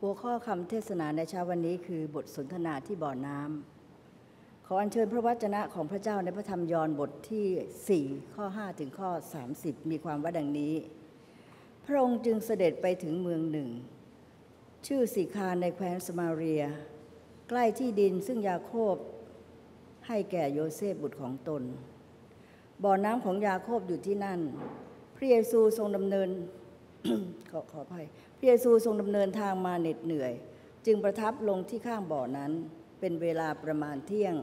หัวข้อคำเทศนาในเช้าวันนี้คือบทสนทนาที่บ่อน้ำขออัญเชิญพระวจนะของพระเจ้าในพระธรรมยอห์นบทที่ 4 ข้อ 5 ถึงข้อ 30 มีความว่าดังนี้ พระองค์จึงเสด็จไปถึงเมืองหนึ่ง ชื่อสีคาในแคว้นสมาเรีย ใกล้ที่ดินซึ่งยาโคบให้แก่โยเซฟบุตรของตน บ่อน้ำของยาโคบอยู่ที่นั่น พระเยซูทรงดำเนินขอขออภัย พระเยซูทรงดำเนินทางมาเหน็ดเหนื่อย จึงประทับลงที่ข้างบ่อนั้นเป็นเวลาประมาณเที่ยง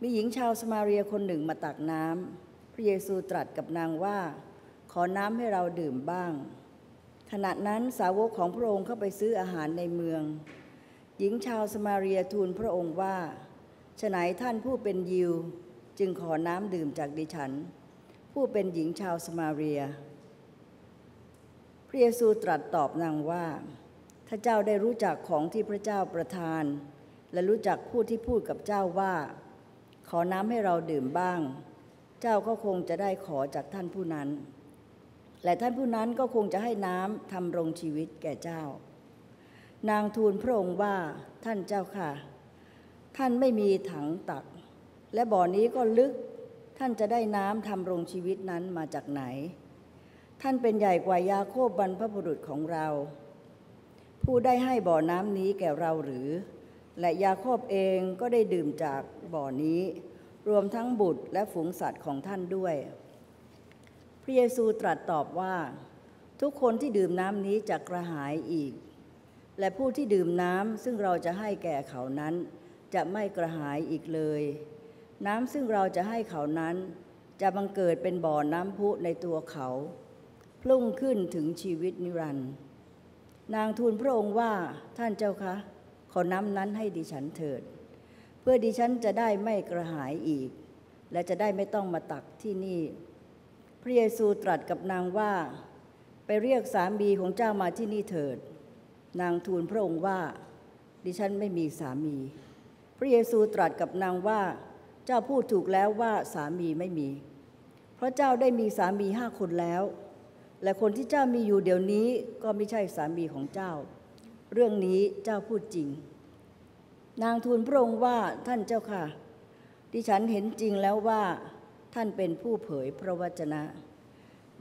มีหญิงชาวสมาเรียคนหนึ่งมาตักน้ำพระเยซูตรัสกับนางว่า ขอน้ำให้เราดื่มบ้าง ขณะนั้นสาวกของพระองค์เข้าไปซื้ออาหารในเมือง หญิงชาวสมาเรียทูลพระองค์ว่าฉไหนท่านผู้เป็นยิว จึงขอน้ำดื่มจากดิฉัน ผู้เป็นหญิงชาวสมาเรีย ระเยซูตรัสตอบนางว่า ถ้าเจ้าได้รู้จักของที่พระเจ้าประทาน และรู้จักผู้ที่พูดกับเจ้าว่า ขอน้ำให้เราดื่มบ้าง เจ้าก็คงจะได้ขอจากท่านผู้นั้น และท่านผู้นั้นก็คงจะให้น้ำทำรงชีวิตแก่เจ้า นางทูลพระองค์ว่าท่านเจ้าค่ะ ท่านไม่มีถังตัก และบ่อนี้ก็ลึกท่านจะได้น้ำทำรงชีวิตนั้นมาจากไหน ท่านเป็นใหญ่กว่ายาโคบบรรพบุรุษของเรา ผู้ได้ให้บ่อน้ำนี้แก่เราหรือ และยาโคบเองก็ได้ดื่มจากบ่อนี้ รวมทั้งบุตรและฝูงสัตว์ของท่านด้วย พระเยซูตรัสตอบว่า ทุกคนที่ดื่มน้ำนี้จะกระหายอีก และผู้ที่ดื่มน้ำซึ่งเราจะให้แก่เขานั้น จะไม่กระหายอีกเลย น้ำซึ่งเราจะให้เขานั้น จะบังเกิดเป็นบ่อน้ำพุในตัวเขา พุ่งขึ้นถึงชีวิตนิรันดร์นางทูลพระองค์ว่าท่านเจ้าคะขอน้ำนั้นให้ดิฉันเถิด เพื่อดิฉันจะได้ไม่กระหายอีก และจะได้ไม่ต้องมาตักที่นี่ พระเยซูตรัสกับนางว่า ไปเรียกสามีของเจ้ามาที่นี่เถิด นางทูลพระองค์ว่า ดิฉันไม่มีสามี พระเยซูตรัสกับนางว่า เจ้าพูดถูกแล้วว่าสามีไม่มี เพราะเจ้าได้มีสามีห้าคนแล้ว และคนที่เจ้ามีอยู่เดี๋ยวนี้ก็ไม่ใช่สามีของเจ้า เรื่องนี้เจ้าพูดจริง นางทูลพระองค์ว่าท่านเจ้าค่ะดิฉันเห็นจริงแล้วว่า ท่านเป็นผู้เผยพระวจนะ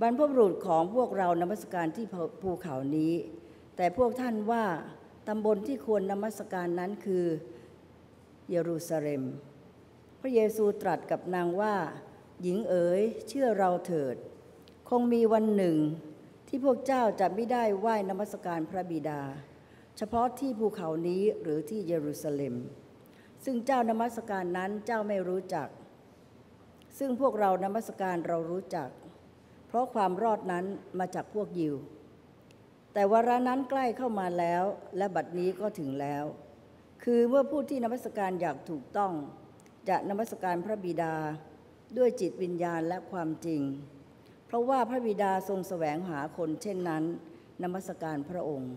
บรรพบุรุษของพวกเรานมัสการที่ภูเขานี้ แต่พวกท่านว่าตำบลที่ควรนมัสการนั้นคือเยรูซาเล็ม พระเยซูตรัสกับนางว่า หญิงเอ๋ยเชื่อเราเถิด คงมีวันหนึ่ง ที่พวกเจ้าจะไม่ได้ไหว้นมัสการพระบิดา เฉพาะที่ภูเขานี้หรือที่เยรูซาเล็ม ซึ่งเจ้านมัสการนั้นเจ้าไม่รู้จัก ซึ่งพวกเรานมัสการเรารู้จัก เพราะความรอดนั้นมาจากพวกยิว แต่วาระนั้นใกล้เข้ามาแล้ว และบัดนี้ก็ถึงแล้ว คือเมื่อผู้ที่นมัสการอยากถูกต้อง จะนมัสการพระบิดา ด้วยจิตวิญญาณและความจริง เพราะว่าพระบิดาทรงแสวงหาคนเช่นนั้นนมัสการพระองค์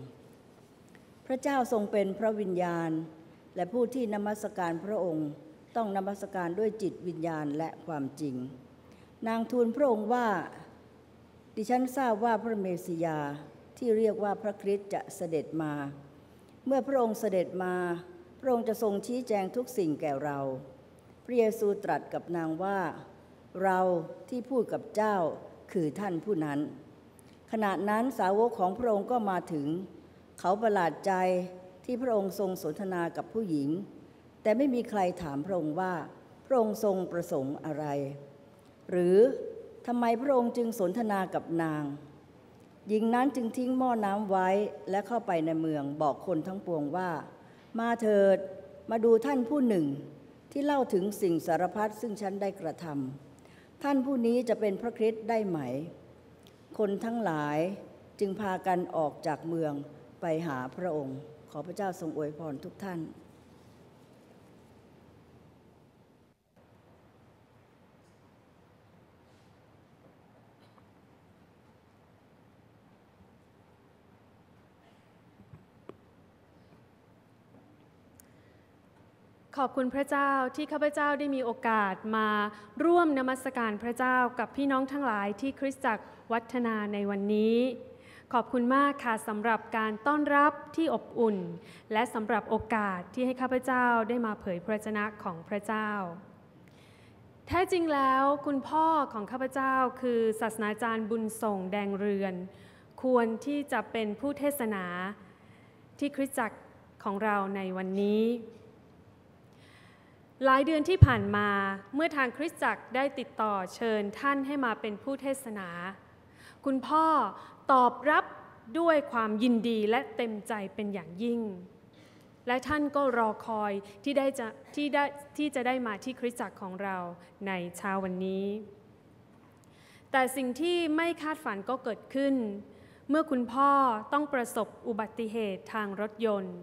พระเจ้าทรงเป็นพระวิญญาณ และผู้ที่นมัสการพระองค์ต้องนมัสการด้วยจิตวิญญาณและความจริง นางทูลพระองค์ว่า ดิฉันทราบว่าพระเมสสิยาที่เรียกว่าพระคริสต์จะเสด็จมา เมื่อพระองค์เสด็จมา พระองค์จะทรงชี้แจงทุกสิ่งแก่เรา พระเยซูตรัสกับนางว่า เราที่พูดกับเจ้า คือท่านผู้นั้น ขณะนั้นสาวกของพระองค์ก็มาถึง เขาประหลาดใจที่พระองค์ทรงสนทนากับผู้หญิง แต่ไม่มีใครถามพระองค์ว่า พระองค์ทรงประสงค์อะไร หรือทำไมพระองค์จึงสนทนากับนาง หญิงนั้นจึงทิ้งหม้อน้ำไว้และเข้าไปในเมืองบอกคนทั้งปวงว่า มาเถิดมาดูท่านผู้หนึ่งที่เล่าถึงสิ่งสารพัดซึ่งฉันได้กระทำ ท่านผู้นี้จะเป็นพระคริสต์ได้ไหม คนทั้งหลายจึงพากันออกจากเมืองไปหาพระองค์ ขอพระเจ้าทรงอวยพรทุกท่าน ขอบคุณพระเจ้าที่ข้าพเจ้าได้มีโอกาสมาร่วมนมัสการพระเจ้ากับพี่น้องทั้งหลายที่คริสตจักรวัฒนาในวันนี้ ขอบคุณมากค่ะสำหรับการต้อนรับที่อบอุ่น และสำหรับโอกาสที่ให้ข้าพเจ้าได้มาเผยพระวจนะของพระเจ้า แท้จริงแล้วคุณพ่อของข้าพเจ้าคือศาสนาจารย์บุญส่งแดงเรือน ควรที่จะเป็นผู้เทศนาที่คริสตจักรของเราในวันนี้ หลายเดือนที่ผ่านมาเมื่อทางคริสตจักรได้ติดต่อเชิญท่านให้มาเป็นผู้เทศนา คุณพ่อตอบรับด้วยความยินดีและเต็มใจเป็นอย่างยิ่ง และท่านก็รอคอยที่ได้จะที่ได้ที่จะได้มาที่คริสตจักรของเราในเช้าวันนี้ แต่สิ่งที่ไม่คาดฝันก็เกิดขึ้น เมื่อคุณพ่อต้องประสบอุบัติเหตุทางรถยนต์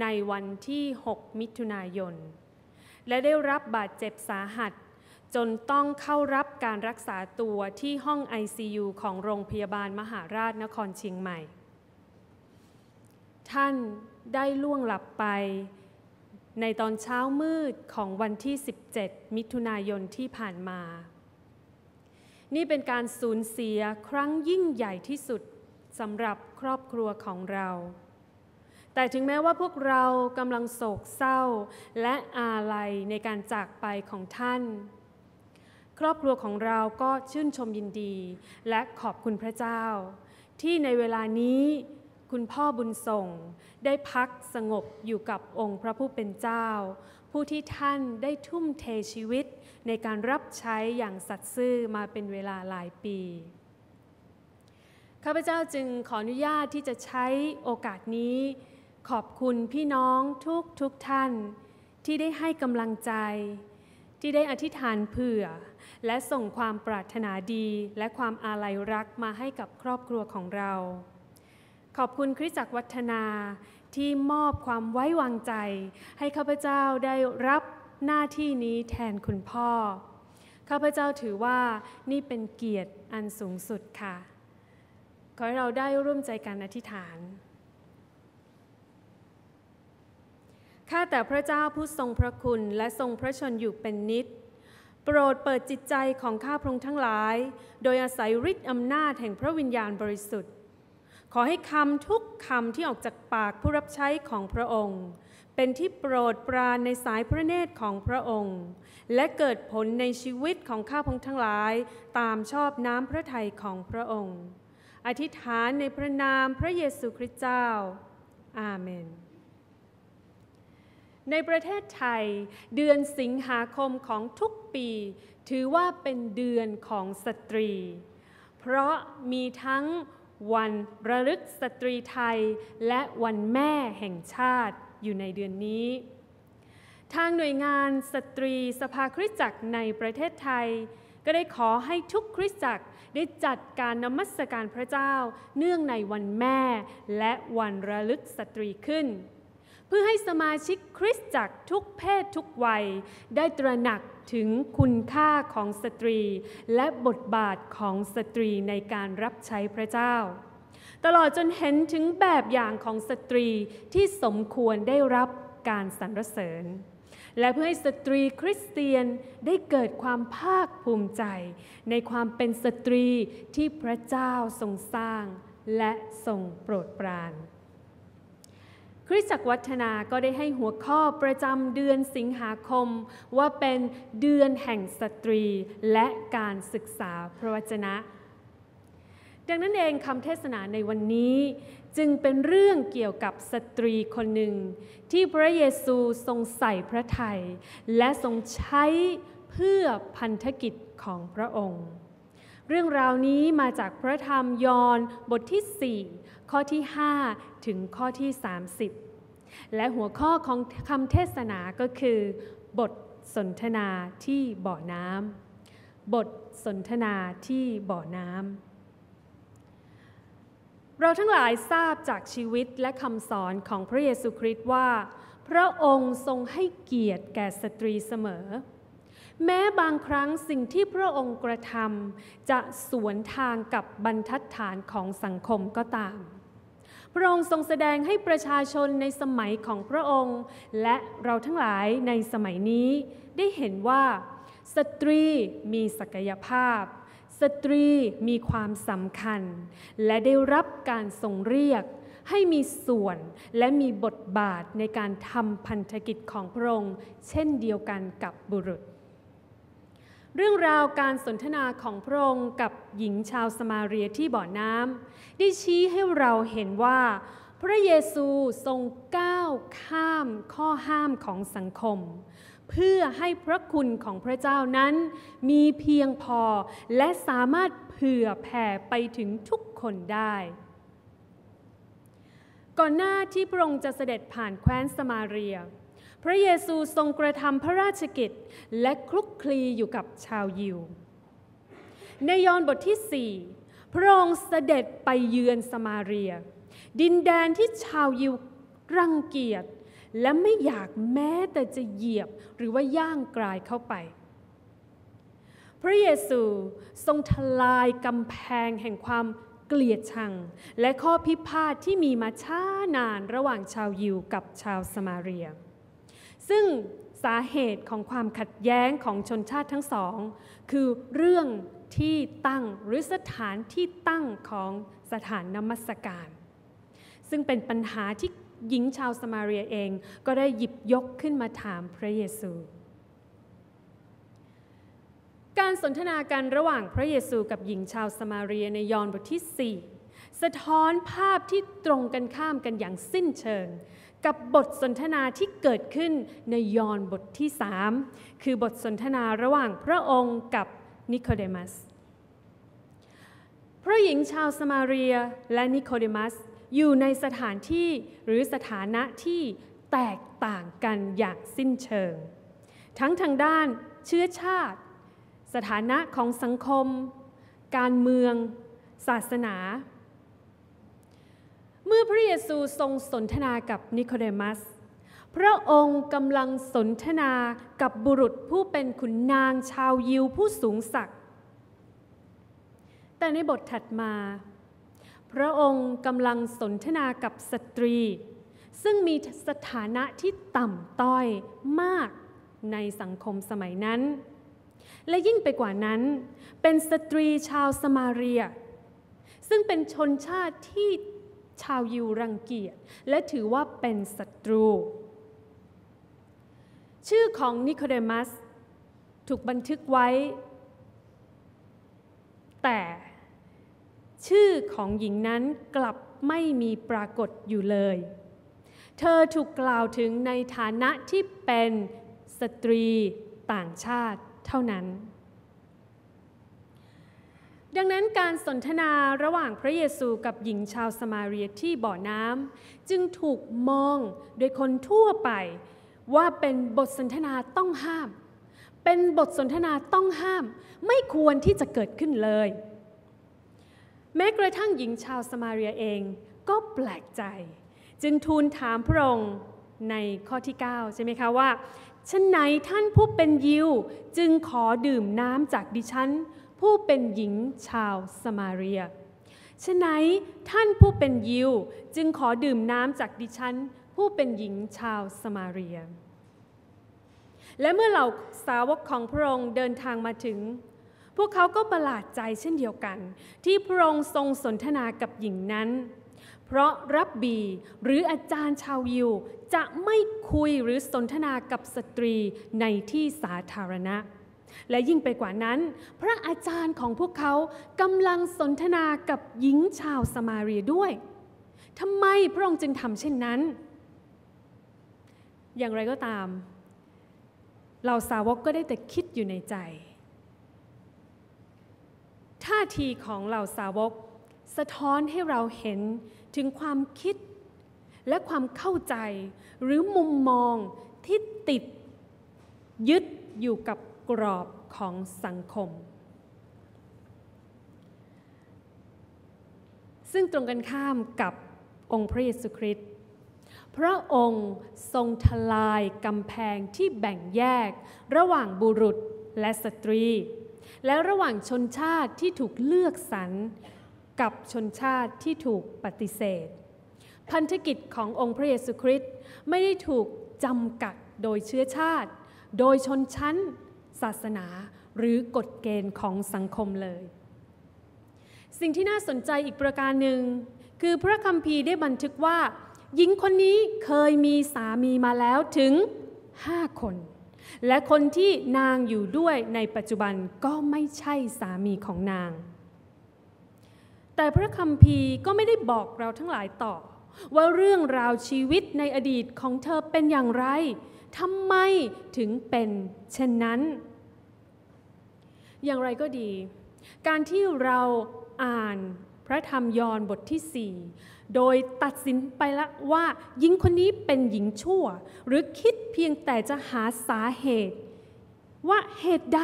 ในวันที่ 6 มิถุนายน และได้รับบาดเจ็บสาหัส จนต้องเข้ารับการรักษาตัวที่ห้อง ICU ของโรงพยาบาลมหาราชนครเชียงใหม่ ท่านได้ล่วงหลับไปในตอนเช้ามืดของวันที่ 17 มิถุนายนที่ผ่านมา นี่เป็นการสูญเสียครั้งยิ่งใหญ่ที่สุดสำหรับครอบครัวของเรา แต่ถึงแม้ว่าพวกเรากำลังโศกเศร้า และอาลัยในการจากไปของท่าน ครอบครัวของเราก็ชื่นชมยินดี และขอบคุณพระเจ้า ที่ในเวลานี้คุณพ่อบุญส่งได้พักสงบอยู่กับองค์พระผู้เป็นเจ้า ผู้ที่ท่านได้ทุ่มเทชีวิตในการรับใช้อย่างสัตย์ซื่อมาเป็นเวลาหลายปีข้าพเจ้าจึงขออนุญาตที่จะใช้โอกาสนี้ ขอบคุณพี่น้องทุกทุกท่าน ที่ได้ให้กำลังใจ ที่ได้อธิษฐานเผื่อ และส่งความปรารถนาดีและความอาลัยรักมาให้กับครอบครัวของเรา ขอบคุณคริสตจักรวัฒนาที่มอบความไว้วางใจ ให้ข้าพเจ้าได้รับหน้าที่นี้แทนคุณพ่อ ข้าพเจ้าถือว่านี่เป็นเกียรติอันสูงสุดค่ะ ขอให้เราได้ร่วมใจกันอธิษฐาน ข้าแต่พระเจ้าผู้ทรงพระคุณและทรงพระชนอยู่เป็นนิจโปรดเปิดจิตใจของข้าพระองค์ทั้งหลาย โดยอาศัยฤทธิ์อำนาจแห่งพระวิญญาณบริสุทธิ์ ขอให้คำทุกคำที่ออกจากปากผู้รับใช้ของพระองค์ เป็นที่โปรดปรานในสายพระเนตรของพระองค์ และเกิดผลในชีวิตของข้าพงทั้งหลาย ตามชอบน้ำพระทัยของพระองค์ อธิษฐานในพระนามพระเยซูคริสต์เจ้า อาเมน ในประเทศไทย เดือนสิงหาคมของทุกปี ถือว่าเป็นเดือนของสตรี เพราะมีทั้งวันระลึกสตรีไทย และวันแม่แห่งชาติอยู่ในเดือนนี้ ทางหน่วยงานสตรีสภาคริสตจักรในประเทศไทย ก็ได้ขอให้ทุกคริสตจักรได้จัดการนมัสการพระเจ้า เนื่องในวันแม่และวันระลึกสตรีขึ้น พื่อให้สมาชิกคริสตจักรทุกเพศทุกวัย ได้ตระหนักถึงคุณค่าของสตรี และบทบาทของสตรีในการรับใช้พระเจ้า ตลอดจนเห็นถึงแบบอย่างของสตรีที่สมควรได้รับการสรรเสริญ และเพื่อให้สตรีคริสเตียนได้เกิดความภาคภูมิใจ ในความเป็นสตรีที่พระเจ้าทรงสร้างและทรงโปรดปราน คริสตจักรวัฒนาก็ได้ให้หัวข้อประจำเดือนสิงหาคม ว่าเป็นเดือนแห่งสตรีและการศึกษาพระวจนะ ดังนั้นเองคำเทศนาในวันนี้จึงเป็นเรื่องเกี่ยวกับสตรีคนหนึ่ง ที่พระเยซูทรงใส่พระทัยและทรงใช้เพื่อพันธกิจของพระองค์ เรื่องราวนี้มาจากพระธรรมยอห์นบทที่ 4 ข้อที่ 5 ถึงข้อที่ 30 และหัวข้อของคำเทศนาก็คือ บทสนทนาที่บ่อน้ำบทสนทนาที่บ่อน้ำเราทั้งหลายทราบจากชีวิตและคำสอนของพระเยซูคริสต์ว่า พระองค์ทรงให้เกียรติแก่สตรีเสมอ แม้บางครั้งสิ่งที่พระองค์กระทำจะสวนทางกับบรรทัดฐานของสังคมก็ตาม พระองค์ทรงแสดงให้ประชาชนในสมัยของพระองค์ และเราทั้งหลายในสมัยนี้ได้เห็นว่า สตรีมีศักยภาพ สตรีมีความสำคัญ และได้รับการทรงเรียกให้มีส่วนและมีบทบาทในการทำพันธกิจของพระองค์ เช่นเดียวกันกับบุรุษ เรื่องราวการสนทนาของพระองค์กับหญิงชาวสมาเรียที่บ่อน้ำได้ชี้ให้เราเห็นว่า พระเยซูทรงก้าวข้ามข้อห้ามของสังคม เพื่อให้พระคุณของพระเจ้านั้นมีเพียงพอและสามารถเผื่อแผ่ไปถึงทุกคนได้ ก่อนหน้าที่พระองค์จะเสด็จผ่านแคว้นสมาเรีย พระเยซูทรงกระทำพระราชกิจและคลุกคลีอยู่กับชาวยิว ในยอห์นบทที่ 4 พระองค์เสด็จไปเยือนสมาเรีย ดินแดนที่ชาวยิวรังเกียจและไม่อยากแม้แต่จะเหยียบหรือว่าย่างกลายเข้าไป พระเยซูทรงทลายกำแพงแห่งความเกลียดชัง และข้อพิพาทที่มีมาช้านานระหว่างชาวยิวกับชาวสมาเรีย ซึ่งสาเหตุของความขัดแย้งของชนชาติทั้งสอง คือเรื่องที่ตั้งหรือสถานที่ตั้งของสถานนมัสการ ซึ่งเป็นปัญหาที่หญิงชาวสมาเรียเองก็ได้หยิบยกขึ้นมาถามพระเยซู การสนทนากันระหว่างพระเยซูกับหญิงชาวสมาเรียในยอห์นบทที่ 4 สะท้อนภาพที่ตรงกันข้ามกันอย่างสิ้นเชิง กับบทสนทนาที่เกิดขึ้นในยอห์นบทที่ 3 คือบทสนทนาระหว่างพระองค์กับนิโคเดมัส พระหญิงชาวสมาเรียและนิโคเดมัสอยู่ในสถานที่หรือสถานะที่แตกต่างกันอย่างสิ้นเชิง ทั้งทางด้านเชื้อชาติ สถานะของสังคม การเมือง ศาสนา เมื่อพระเยซูทรงสนทนากับนิโคเดมัส พระองค์กำลังสนทนากับบุรุษผู้เป็นขุนนางชาวยิวผู้สูงศักดิ์แต่ในบทถัดมา พระองค์กำลังสนทนากับสตรี ซึ่งมีสถานะที่ต่ำต้อยมากในสังคมสมัยนั้น และยิ่งไปกว่านั้น เป็นสตรีชาวสมาเรีย ซึ่งเป็นชนชาติที่ ชาวยิวรังเกียจและถือว่าเป็นศัตรู ชื่อของนิโคเดมัสถูกบันทึกไว้ แต่ชื่อของหญิงนั้นกลับไม่มีปรากฏอยู่เลย เธอถูกกล่าวถึงในฐานะที่เป็นสตรีต่างชาติเท่านั้น ดังนั้นการสนทนาระหว่างพระเยซูกับหญิงชาวสมาเรียที่บ่อน้ำจึงถูกมองโดยคนทั่วไป ว่าเป็นบทสนทนาต้องห้าม เป็นบทสนทนาต้องห้าม ไม่ควรที่จะเกิดขึ้นเลย แม้กระทั่งหญิงชาวสมาเรียเองก็แปลกใจ จึงทูลถามพระองค์ในข้อที่ 9 ใช่ไหมคะว่าฉะไหนท่านผู้เป็นยิว จึงขอดื่มน้ำจากดิฉัน ผู้เป็นหญิงชาวสมาเรียฉะไหนท่านผู้เป็นยิวจึงขอดื่มน้ำจากดิฉัน ผู้เป็นหญิงชาวสมาเรีย และเมื่อเหล่าสาวกของพระองค์เดินทางมาถึง พวกเขาก็ประหลาดใจเช่นเดียวกัน ที่พระองค์ทรงสนทนากับหญิงนั้น เพราะรับบีหรืออาจารย์ชาวยิวจะไม่คุยหรือสนทนากับสตรีในที่สาธารณะ และยิ่งไปกว่านั้น พระอาจารย์ของพวกเขากำลังสนทนากับหญิงชาวสมาเรียด้วยทำไมพระองค์จึงทำเช่นนั้น อย่างไรก็ตามเหล่าสาวกก็ได้แต่คิดอยู่ในใจ ท่าทีของเหล่าสาวก สะท้อนให้เราเห็นถึงความคิดและความเข้าใจหรือมุมมองที่ติดยึดอยู่กับ กรอบของสังคม ซึ่งตรงกันข้ามกับองค์พระเยซูคริสต์พระองค์ทรงทลายกำแพงที่แบ่งแยก ระหว่างบุรุษและสตรี และระหว่างชนชาติที่ถูกเลือกสรรกับชนชาติที่ถูกปฏิเสธ พันธกิจขององค์พระเยซูคริสต์ไม่ได้ถูกจำกัดโดยเชื้อชาติ โดยชนชั้น ศาสนา หรือกฎเกณฑ์ของสังคมเลย สิ่งที่น่าสนใจอีกประการหนึ่ง คือพระคัมภีร์ได้บันทึกว่า หญิงคนนี้เคยมีสามีมาแล้วถึง5คน และคนที่นางอยู่ด้วยในปัจจุบันก็ไม่ใช่สามีของนาง แต่พระคัมภีร์ก็ไม่ได้บอกเราทั้งหลายต่อว่าเรื่องราวชีวิตในอดีตของเธอเป็นอย่างไร ทำไมถึงเป็นเช่นนั้น อย่างไรก็ดี การที่เราอ่านพระธรรมยอห์นบทที่ 4 โดยตัดสินไปละว่าหญิงคนนี้เป็นหญิงชั่ว หรือคิดเพียงแต่จะหาสาเหตุ ว่าเหตุใด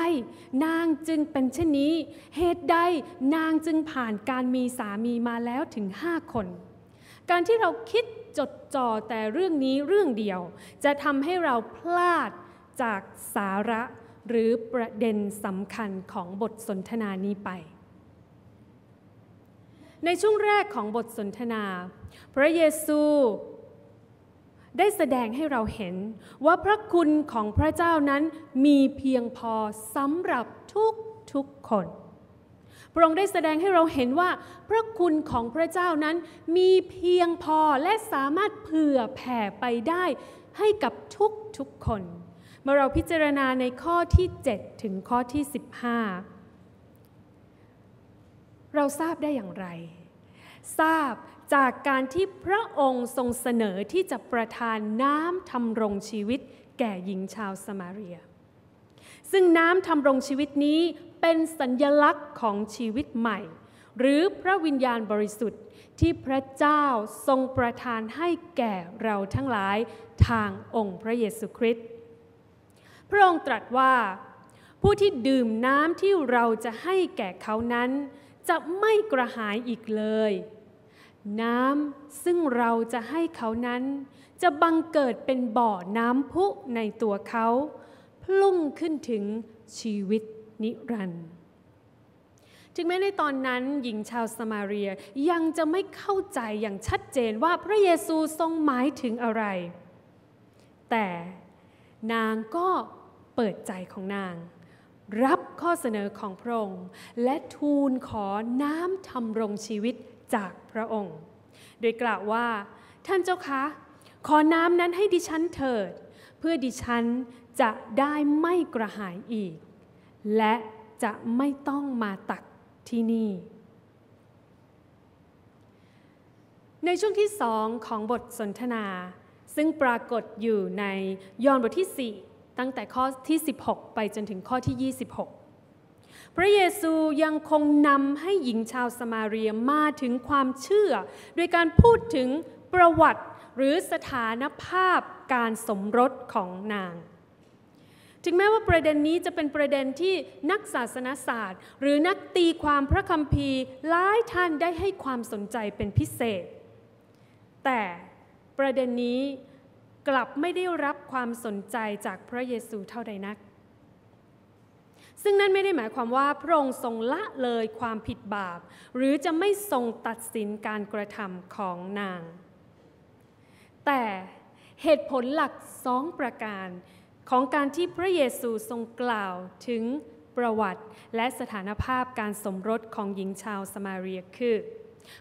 นางจึงเป็นเช่นนี้ เหตุใดนางจึงผ่านการมีสามีมาแล้วถึงห้าคน การที่เราคิด จดจ่อแต่เรื่องนี้เรื่องเดียว จะทำให้เราพลาดจากสาระหรือประเด็นสำคัญของบทสนทนานี้ไป ในช่วงแรกของบทสนทนา พระเยซูได้แสดงให้เราเห็นว่าพระคุณของพระเจ้านั้นมีเพียงพอสำหรับทุกทุกคน พระองค์ได้แสดงให้เราเห็นว่า พระคุณของพระเจ้านั้นมีเพียงพอและสามารถเผื่อแผ่ไปได้ให้กับทุกทุกคน เมื่อเราพิจารณาในข้อที่ 7 ถึงข้อที่ 15 เราทราบได้อย่างไร ทราบจากการที่พระองค์ทรงเสนอที่จะประทานน้ำทำรงชีวิตแก่หญิงชาวสมาเรีย ซึ่งน้ำทำรงชีวิตนี้ เป็นสัญญลักษณ์ของชีวิตใหม่ หรือพระวิญญาณบริสุทธิ์ที่พระเจ้าทรงประทานให้แก่เราทั้งหลายทางองค์พระเยซูคริสต์พระองค์ตรัสว่า ผู้ที่ดื่มน้ำที่เราจะให้แก่เขานั้น จะไม่กระหายอีกเลย น้ำซึ่งเราจะให้เขานั้น จะบังเกิดเป็นบ่อน้ำพุในตัวเขา พลุ่งขึ้นถึงชีวิต นิรันดร์ถึงแม้ในตอนนั้นหญิงชาวสมาเรียยังจะไม่เข้าใจอย่างชัดเจนว่าพระเยซูทรงหมายถึงอะไร แต่นางก็เปิดใจของนาง รับข้อเสนอของพระองค์ และทูลขอน้ำทำรงชีวิตจากพระองค์ โดยกล่าวว่า ท่านเจ้าคะ ขอน้ำนั้นให้ดิฉันเถิด เพื่อดิฉันจะได้ไม่กระหายอีก และจะไม่ต้องมาตักที่นี่ ในช่วงที่สองของบทสนทนา ซึ่งปรากฏอยู่ในยอห์นบทที่ 4 ตั้งแต่ข้อที่ 16 ไปจนถึงข้อที่ 26 พระเยซูยังคงนำให้หญิงชาวสมาเรียมาถึงความเชื่อ โดยการพูดถึงประวัติหรือสถานภาพการสมรสของนาง ถึงแม้ว่าประเด็นนี้จะเป็นประเด็นที่นักศาสนศาสตร์ หรือนักตีความพระคัมภีร์หลายท่านได้ให้ความสนใจเป็นพิเศษ แต่ประเด็นนี้กลับไม่ได้รับความสนใจจากพระเยซูเท่าใดนัก ซึ่งนั่นไม่ได้หมายความว่าพระองค์ทรงละเลยความผิดบาป หรือจะไม่ทรงตัดสินการกระทำของนาง แต่เหตุผลหลักสองประการ ของการที่พระเยซูทรงกล่าวถึงประวัติและสถานภาพการสมรสของหญิงชาวสมาเรียคือ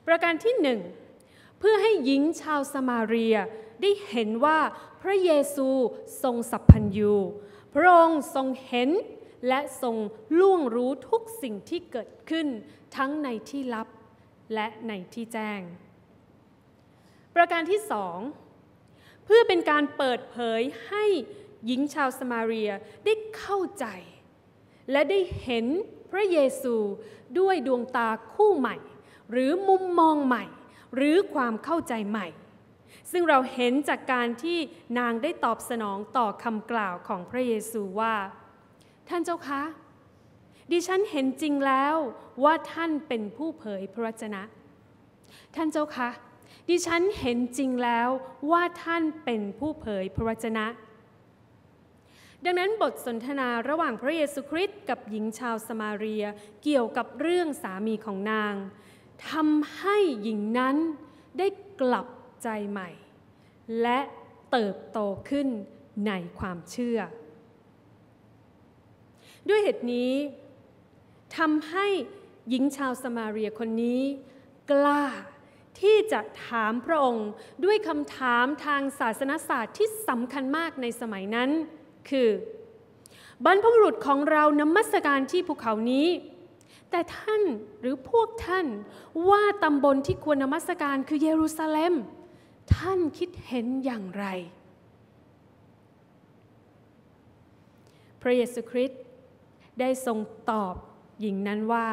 ประการที่หนึ่งเพื่อให้หญิงชาวสมาเรียได้เห็นว่าพระเยซูทรงสัพพัญญูพระองค์ทรงเห็นและทรงล่วงรู้ทุกสิ่งที่เกิดขึ้นทั้งในที่ลับและในที่แจ้ง ประการที่สองเพื่อเป็นการเปิดเผยให้ หญิงชาวสมาเรียได้เข้าใจ และได้เห็นพระเยซูด้วยดวงตาคู่ใหม่ หรือมุมมองใหม่ หรือความเข้าใจใหม่ ซึ่งเราเห็นจากการที่นางได้ตอบสนองต่อคำกล่าวของพระเยซูว่า ท่านเจ้าคะ ดิฉันเห็นจริงแล้วว่าท่านเป็นผู้เผยพระวจนะ ท่านเจ้าคะดิฉันเห็นจริงแล้วว่าท่านเป็นผู้เผยพระวจนะ ดังนั้นบทสนทนาระหว่างพระเยซูคริสต์กับหญิงชาวสมาเรีย เกี่ยวกับเรื่องสามีของนางทำให้หญิงนั้นได้กลับใจใหม่ และเติบโตขึ้นในความเชื่อ ด้วยเหตุนี้ทำให้หญิงชาวสมาเรียคนนี้กล้าที่จะถามพระองค์ด้วยคำถามทางศาสนศาสตร์ที่สำคัญมากในสมัยนั้น คือ บรรพบุรุษของเรานมัสการที่ภูเขานี้ แต่ท่านหรือพวกท่านว่าตำบลที่ควรนมัสการคือเยรูซาเล็ม ท่านคิดเห็นอย่างไร พระเยซูคริสต์ได้ทรงตอบหญิงนั้นว่า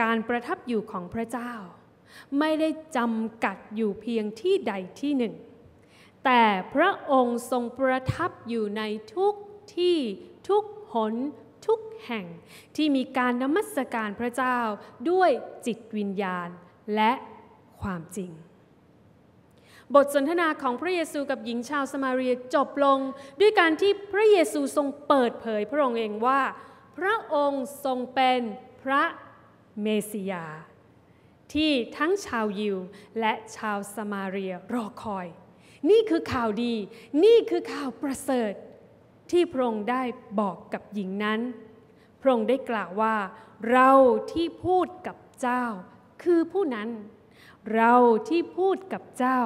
การประทับอยู่ของพระเจ้า ไม่ได้จำกัดอยู่เพียงที่ใดที่หนึ่ง แต่พระองค์ทรงประทับอยู่ในทุกที่ทุกหนทุกแห่งที่มีการนมัสการพระเจ้าด้วยจิตวิญญาณและความจริง บทสนทนาของพระเยซูกับหญิงชาวสมาเรียจบลง ด้วยการที่พระเยซูทรงเปิดเผยพระองค์เองว่า พระองค์ทรงเป็นพระเมสสิยา ที่ทั้งชาวยิวและชาวสมาเรียรอคอย นี่คือข่าวดี นี่คือข่าวประเสริฐ ที่พระองค์ได้บอกกับหญิงนั้น พระองค์ได้กล่าวว่า เราที่พูดกับเจ้า คือผู้นั้น เราที่พูดกับเจ้า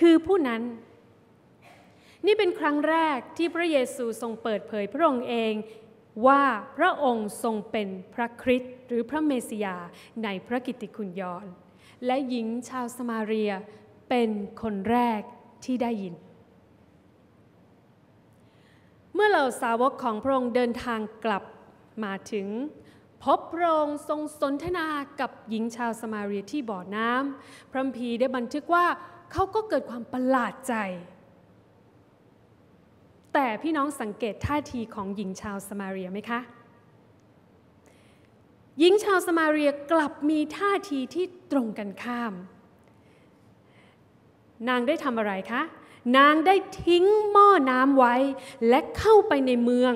คือผู้นั้น นี่เป็นครั้งแรกที่พระเยซูทรงเปิดเผยพระองค์เองว่าพระองค์ทรงเป็นพระคริสต์หรือพระเมสสิยาในพระกิตติคุณยอนและหญิงชาวสมาเรียเป็นคนแรก ที่ได้ยิน เมื่อเหล่าสาวกของพระองค์เดินทางกลับมาถึง พบพระองค์ทรงสนทนากับหญิงชาวสมาเรียที่บ่อน้ำพระมีได้บันทึกว่าเขาก็เกิดความประหลาดใจ แต่พี่น้องสังเกตท่าทีของหญิงชาวสมาเรียไหมคะหญิงชาวสมาเรียกลับมีท่าทีที่ตรงกันข้าม นางได้ทำอะไรคะ นางได้ทิ้งหม้อน้ำไว้ และเข้าไปในเมือง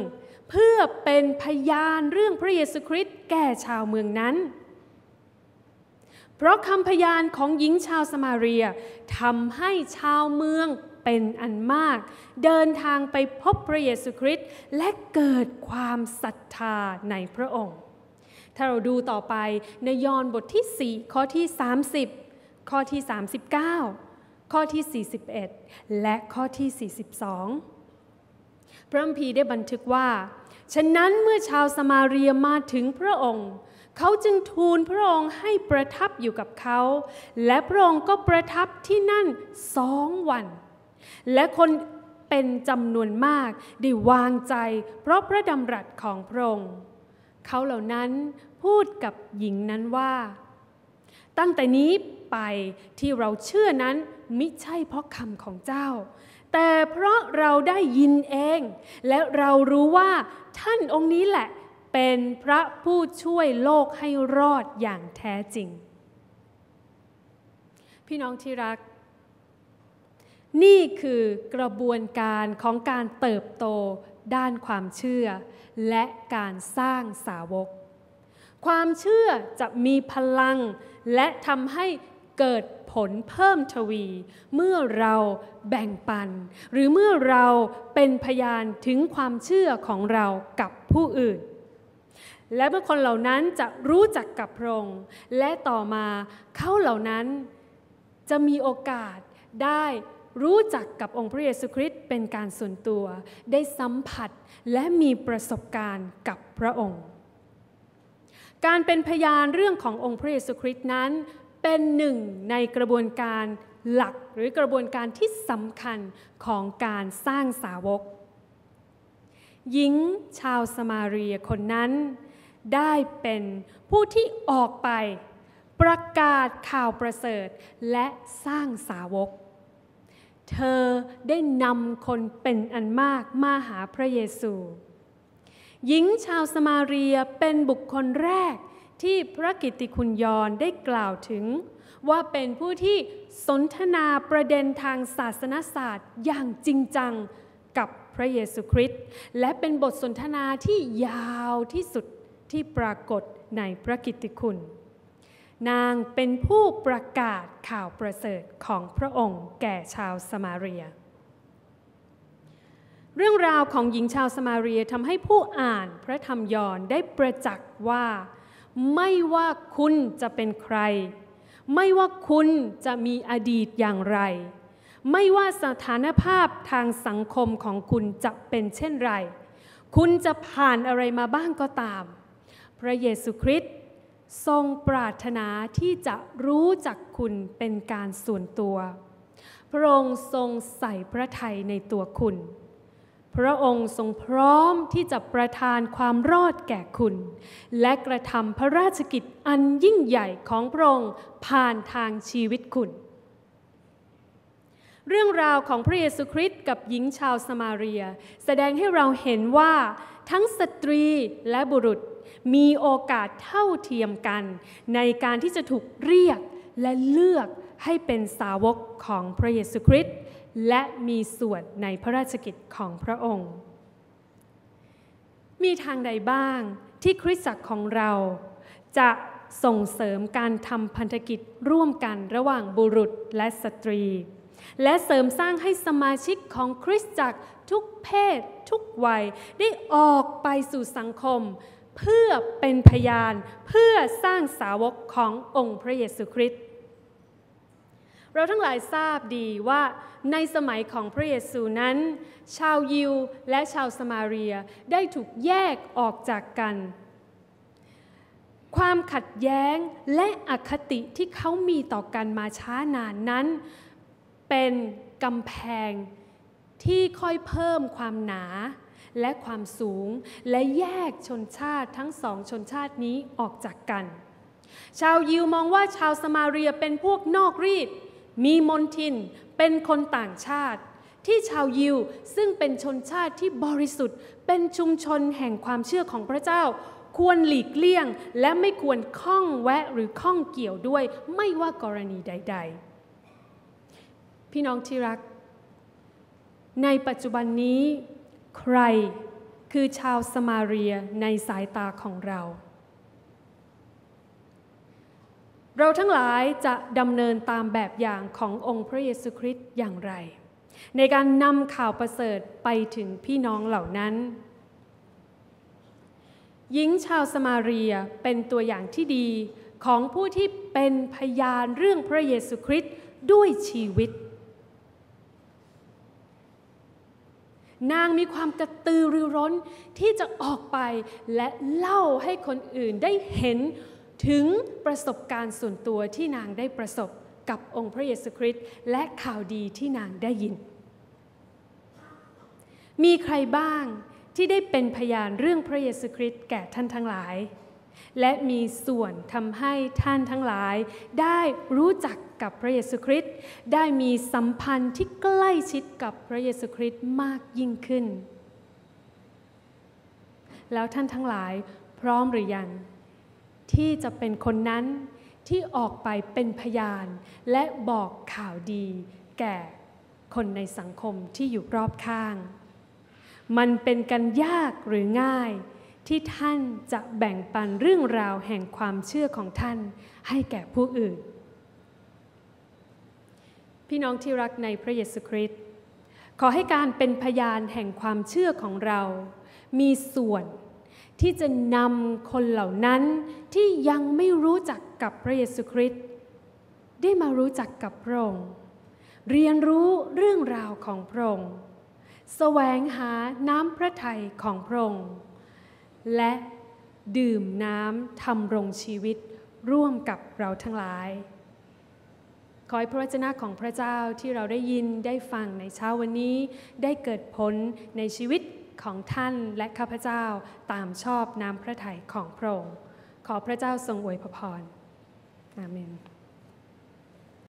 เพื่อเป็นพยานเรื่องพระเยซูคริสต์แก่ชาวเมืองนั้น เพราะคำพยานของหญิงชาวสมาเรียทำให้ชาวเมืองเป็นอันมาก เดินทางไปพบพระเยซูคริสต์และเกิดความศรัทธาในพระองค์ ถ้าเราดูต่อไปในยอห์นบทที่ 4 ข้อที่ 30 ข้อที่ 39 ข้อที่ 41 และข้อที่ 42 พระคัมภีร์ได้บันทึกว่า ฉะนั้นเมื่อชาวสมาเรียมาถึงพระองค์ เขาจึงทูลพระองค์ให้ประทับอยู่กับเขา และพระองค์ก็ประทับที่นั่นสองวัน และคนเป็นจำนวนมากได้วางใจ เพราะพระดำรัสของพระองค์ เขาเหล่านั้นพูดกับหญิงนั้นว่า ตั้งแต่นี้ไปที่เราเชื่อนั้น มิใช่เพราะคำของเจ้า แต่เพราะเราได้ยินเอง และเรารู้ว่าท่านองค์นี้แหละ เป็นพระผู้ช่วยโลกให้รอดอย่างแท้จริง พี่น้องที่รัก นี่คือกระบวนการของการเติบโตด้านความเชื่อ และการสร้างสาวก ความเชื่อจะมีพลังและทำให้เกิด ลเพิ่มทวี เมื่อเราแบ่งปัน หรือเมื่อเราเป็นพยานถึงความเชื่อของเรากับผู้อื่น และเมื่อคนเหล่านั้นจะรู้จักกับพระองค์และต่อมาเขาเหล่านั้นจะมีโอกาสได้รู้จักกับองค์พระเยซูคริสต์เป็นการส่วนตัว ได้สัมผัสและมีประสบการณ์กับพระองค์ การเป็นพยานเรื่องขององค์พระเยซูคริสต์นั้น เป็นหนึ่งในกระบวนการหลักหรือกระบวนการที่สำคัญของการสร้างสาวก หญิงชาวสมาเรียคนนั้น ได้เป็นผู้ที่ออกไป ประกาศข่าวประเสริฐและสร้างสาวก เธอได้นำคนเป็นอันมากมาหาพระเยซู หญิงชาวสมาเรียเป็นบุคคลแรก ที่พระกิติคุณยอนได้กล่าวถึง ว่าเป็นผู้ที่สนทนาประเด็นทางศาสนศาสตร์อย่างจริงจังกับพระเยซูคริสต์และเป็นบทสนทนาที่ยาวที่สุดที่ปรากฏในพระกิตติคุณ นางเป็นผู้ประกาศข่าวประเสริฐของพระองค์แก่ชาวสมาเรีย เรื่องราวของหญิงชาวสมาเรียทำให้ผู้อ่านพระธรรมยอนได้ประจักษ์ว่า ไม่ว่าคุณจะเป็นใคร ไม่ว่าคุณจะมีอดีตอย่างไร ไม่ว่าสถานภาพทางสังคมของคุณจะเป็นเช่นไร คุณจะผ่านอะไรมาบ้างก็ตาม พระเยซูคริสต์ทรงปรารถนาที่จะรู้จักคุณเป็นการส่วนตัว พระองค์ทรงใส่พระทัยในตัวคุณ พระองค์ทรงพร้อมที่จะประทานความรอดแก่คุณ และกระทำพระราชกิจอันยิ่งใหญ่ของพระองค์ผ่านทางชีวิตคุณ เรื่องราวของพระเยซูคริสต์กับหญิงชาวสมาเรีย แสดงให้เราเห็นว่าทั้งสตรีและบุรุษมีโอกาสเท่าเทียมกัน ในการที่จะถูกเรียกและเลือกให้เป็นสาวกของพระเยซูคริสต์ และมีส่วนในพระราชกิจของพระองค์ มีทางใดบ้างที่คริสตจักรของเรา จะส่งเสริมการทำพันธกิจร่วมกันระหว่างบุรุษและสตรี และเสริมสร้างให้สมาชิกของคริสตจักรทุกเพศ ทุกวัย ได้ออกไปสู่สังคม เพื่อเป็นพยานเพื่อสร้างสาวกขององค์พระเยซูคริสต์ เราทั้งหลายทราบดีว่าในสมัยของพระเยซูนั้น ชาวยิวและชาวสมาเรียได้ถูกแยกออกจากกัน ความขัดแย้งและอคติที่เขามีต่อกันมาช้านานนั้น เป็นกำแพงที่ค่อยเพิ่มความหนาและความสูงและแยกชนชาติทั้งสองชนชาตินี้ออกจากกัน ชาวยิวมองว่าชาวสมาเรียเป็นพวกนอกรีด มีมนทินเป็นคนต่างชาติ ที่ชาวยิวซึ่งเป็นชนชาติที่บริสุทธิ์ เป็นชุมชนแห่งความเชื่อของพระเจ้า ควรหลีกเลี่ยง และไม่ควรข้องแวะหรือข้องเกี่ยวด้วย ไม่ว่ากรณีใด ๆ พี่น้องที่รัก ในปัจจุบันนี้ ใครคือชาวสมาเรียในสายตาของเรา เราทั้งหลายจะดำเนินตามแบบอย่างขององค์พระเยซูคริสต์อย่างไร ในการนำข่าวประเสริฐไปถึงพี่น้องเหล่านั้น หญิงชาวสมาเรียเป็นตัวอย่างที่ดีของผู้ที่เป็นพยานเรื่องพระเยซูคริสต์ด้วยชีวิต นางมีความกระตือรือร้นที่จะออกไปและเล่าให้คนอื่นได้เห็น ถึงประสบการณ์ส่วนตัวที่นางได้ประสบกับองค์พระเยซูคริสต์และข่าวดีที่นางได้ยิน มีใครบ้างที่ได้เป็นพยานเรื่องพระเยซูคริสต์แก่ท่านทั้งหลาย และมีส่วนทำให้ท่านทั้งหลาย ได้รู้จักกับพระเยซูคริสต์ได้มีสัมพันธ์ที่ใกล้ชิดกับพระเยซูคริสต์มากยิ่งขึ้น แล้วท่านทั้งหลายพร้อมหรือยัง ที่จะเป็นคนนั้นที่ออกไปเป็นพยาน และบอกข่าวดีแก่คนในสังคมที่อยู่รอบข้าง มันเป็นกันยากหรือง่าย ที่ท่านจะแบ่งปันเรื่องราวแห่งความเชื่อของท่านให้แก่ผู้อื่น พี่น้องที่รักในพระเยซูคริสต์ขอให้การเป็นพยานแห่งความเชื่อของเรา มีส่วน ที่จะนำคนเหล่านั้นที่ยังไม่รู้จักกับพระเยซูคริสต์ได้มารู้จักกับพระองค์ เรียนรู้เรื่องราวของพระองค์แสวงหาน้ำพระทัยของพระองค์ และดื่มน้ำทำรงชีวิตร่วมกับเราทั้งหลาย ขอให้พระวจนะของพระเจ้าที่เราได้ยินได้ฟังในเช้าวันนี้ ได้เกิดผลในชีวิต ของท่านและข้าพเจ้าตามชอบน้ำพระทัยของพระองค์ ขอพระเจ้าทรงอวยพร อาเมน